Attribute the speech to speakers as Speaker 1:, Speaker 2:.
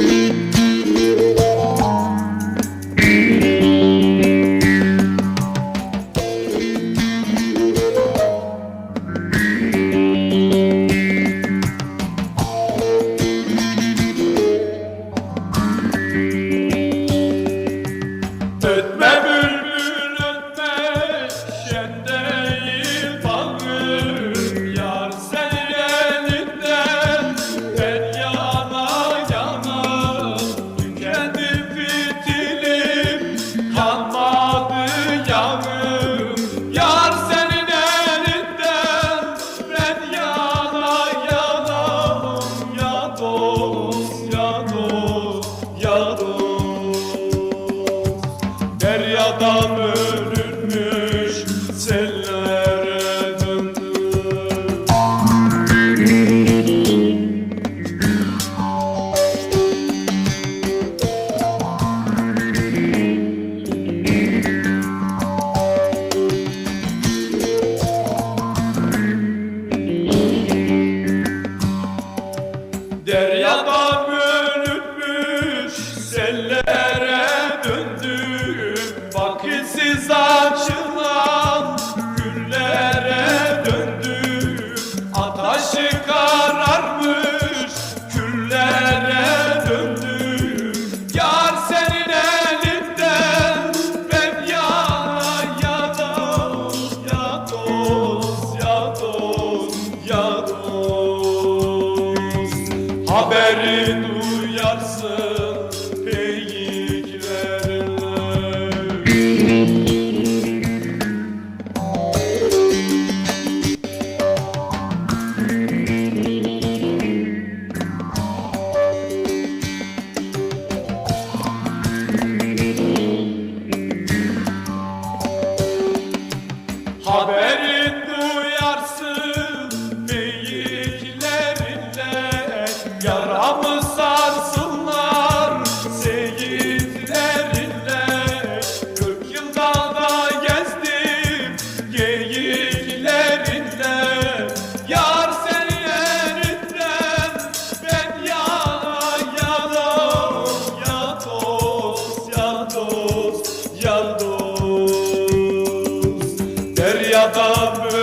Speaker 1: Thank you. Deryadan bölünmüş sellere döndü. Deryadan Vakitsiz açılan güllere döndü. Ataşı kararmış küllere döndü. Yar senin elinden ben yana yana Ya dost ya dost ya dost. Haberi duyarsın Haberi yatam